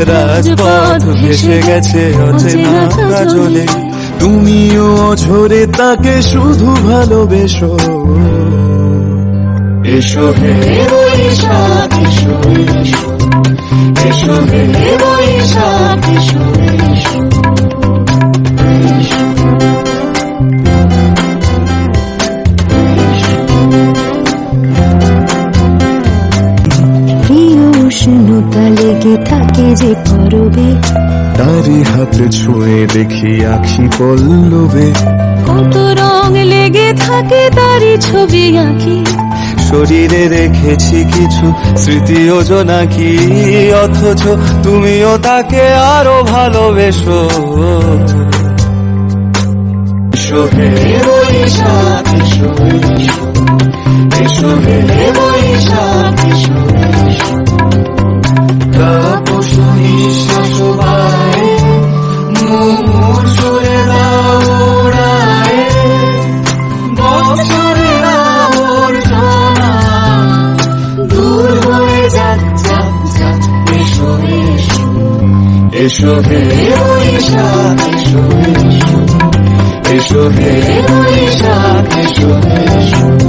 রাজপথ ভেসে গেছে অচেনা কাজলে তুমিও অঝরে তাকে শুধু ভালোবেসো। এসো হে বৈশাখ এসো এসো এসো হে বৈশাখ এসো এসো প্রিয় উষ্ণতা লেগে থাকে যে তারি হাত ছুঁয়ে দেখি আখি পল্লবে। কত রং লেগে থাকে তারই ছবি আঁকি শরীরে রেখেছি কিছু স্মৃতি যোজনা কি? অথচ তুমিও তাকে আরও ভালোবেসো। এসো হে এসো এসো এসো হে এসো হে। মনীষা এসো এসো এসো